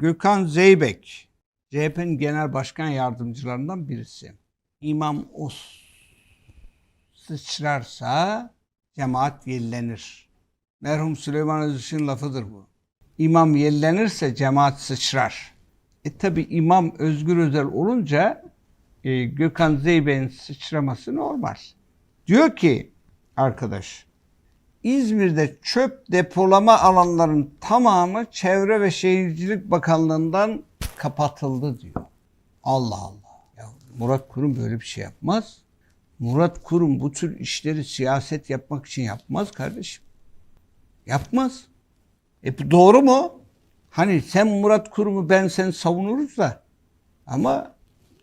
Gökhan Zeybek, CHP'nin genel başkan yardımcılarından birisi. İmam Os sıçrarsa cemaat yellenir. Merhum Süleyman Özışık'ın lafıdır bu. İmam yellenirse cemaat sıçrar. E tabi imam Özgür Özel olunca e, Gökhan Zeybek'in sıçraması normal. Diyor ki arkadaş, İzmir'de çöp depolama alanlarının tamamı Çevre ve Şehircilik Bakanlığı'ndan kapatıldı diyor. Allah Allah. Ya Murat Kurum böyle bir şey yapmaz. Murat Kurum bu tür işleri siyaset yapmak için yapmaz kardeşim. Yapmaz. E bu doğru mu? Hani sen Murat Kurum'u ben sen savunuruz da ama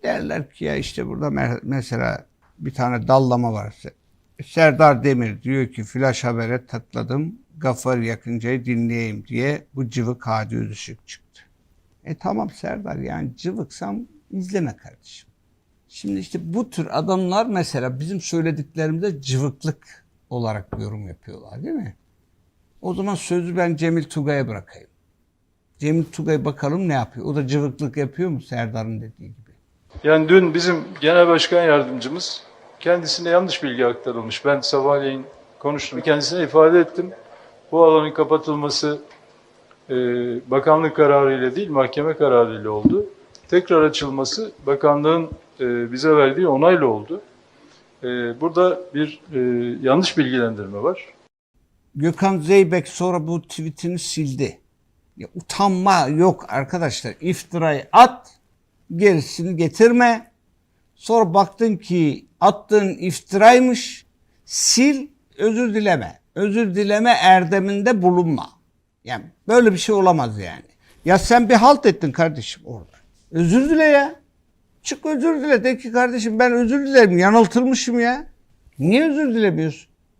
derler ki ya işte burada me- mesela bir tane dallama var. Serdar Demir diyor ki flash habere tıkladım. Gafar Yakınca'yı dinleyeyim diye bu cıvık Hadi Özışık çıktı. E tamam Serdar yani cıvıksam izleme kardeşim. Şimdi işte bu tür adamlar mesela bizim söylediklerimize cıvıklık olarak yorum yapıyorlar değil mi? O zaman sözü ben Cemil Tugay'a bırakayım. Cemil Tugay bakalım ne yapıyor? O da cıvıklık yapıyor mu Serdar'ın dediği gibi? Yani dün bizim genel başkan yardımcımız kendisine yanlış bilgi aktarılmış. Ben sabahleyin konuştum. Kendisine ifade ettim. Bu alanın kapatılması e, bakanlık kararıyla değil mahkeme kararıyla oldu. Tekrar açılması bakanlığın e, bize verdiği onayla oldu. E, burada bir e, yanlış bilgilendirme var. Gökhan Zeybek sonra bu tweetini sildi. Ya utanma yok arkadaşlar. İftirayı at, gerisini getirme. Sonra baktın ki attığın iftiraymış, sil, özür dileme. Özür dileme erdeminde bulunma. Yani böyle bir şey olamaz yani. Ya sen bir halt ettin kardeşim orada. Özür dile ya. Çık özür dile. De ki kardeşim ben özür dilerim. Yanıltılmışım ya. Niye özür dilemiyorsun?